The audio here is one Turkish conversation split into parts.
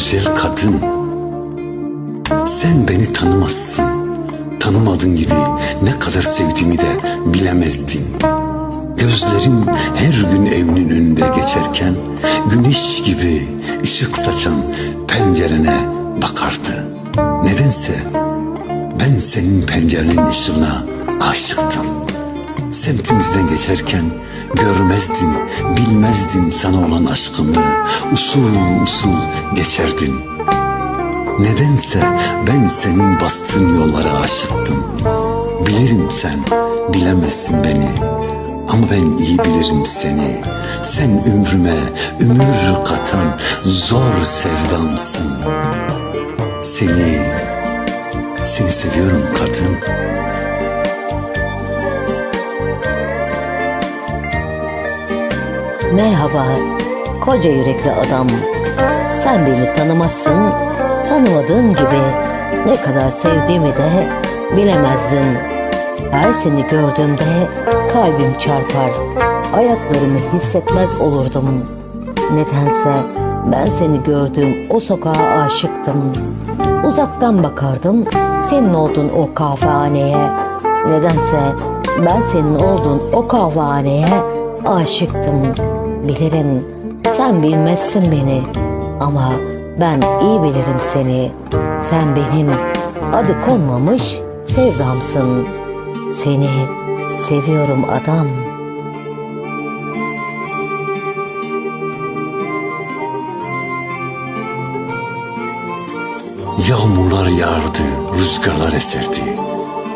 güzel kadın. Sen beni tanımazsın. Tanımadığın gibi ne kadar sevdiğimi de bilemezdin. Gözlerim her gün evinin önünde geçerken güneş gibi ışık saçan pencerene bakardı. Nedense ben senin pencerenin ışığına aşıktım. Semtimizden geçerken görmezdin, bilmezdin sana olan aşkımı. Usul usul geçerdin. Nedense ben senin bastığın yollara aşıktım. Bilirim sen bilemezsin beni. Ama ben iyi bilirim seni. Sen ömrüme ömür katan zor sevdamsın. Seni, seni seviyorum kadın. Merhaba, koca yürekli adam. Sen beni tanımazsın, tanımadığın gibi ne kadar sevdiğimi de bilemezdin. Her seni gördüğümde kalbim çarpar, ayaklarımı hissetmez olurdum. Nedense ben seni gördüğüm o sokağa aşıktım. Uzaktan bakardım senin olduğun o kahvehaneye. Nedense ben senin olduğun o kahvehaneye aşıktım. Bilirim sen bilmezsin beni ama ben iyi bilirim seni. Sen benim adı konmamış sevdamsın. Seni seviyorum adam. Yağmurlar yağardı, rüzgarlar eserdi.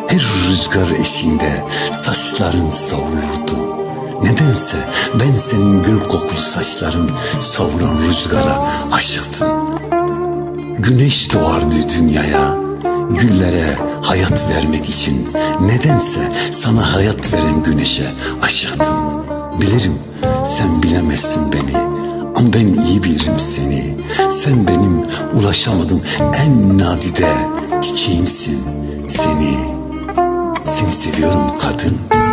Her rüzgar eşiğinde saçların savrulurdu. Nedense ben senin gül kokulu saçların savuran rüzgara aşıktım. Güneş doğardı dünyaya, güllere hayat vermek için. Nedense sana hayat veren güneşe aşıktım. Bilirim sen bilemezsin beni ama ben iyi bilirim seni. Sen benim ulaşamadığım en nadide çiçeğimsin. Seni, seni seviyorum kadın.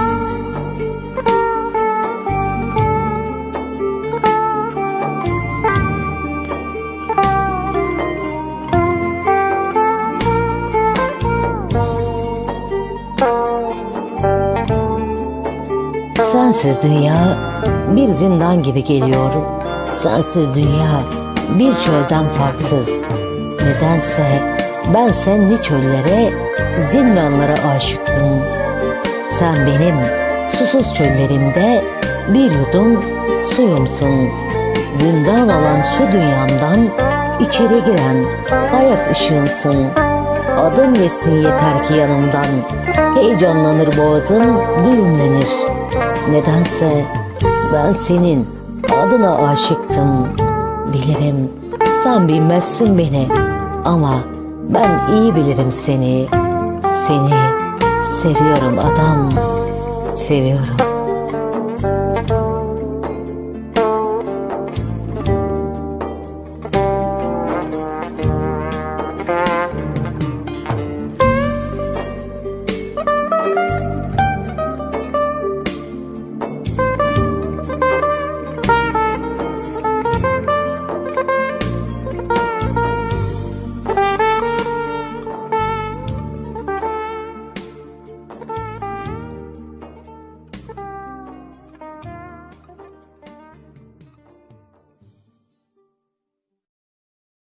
Sensiz dünya bir zindan gibi geliyor. Sensiz dünya bir çölden farksız. Nedense ben senli çöllere, zindanlara aşıktım. Sen benim susuz çöllerimde bir yudum suyumsun. Zindan olan şu dünyamdan içeri giren hayat ışığımsın. Adın geçsin yeter ki yanımdan. Heyecanlanır boğazım, düğümlenir. Nedense ben senin adına aşıktım. Bilirim sen bilmezsin beni ama ben iyi bilirim seni. Seni seviyorum adam, seviyorum.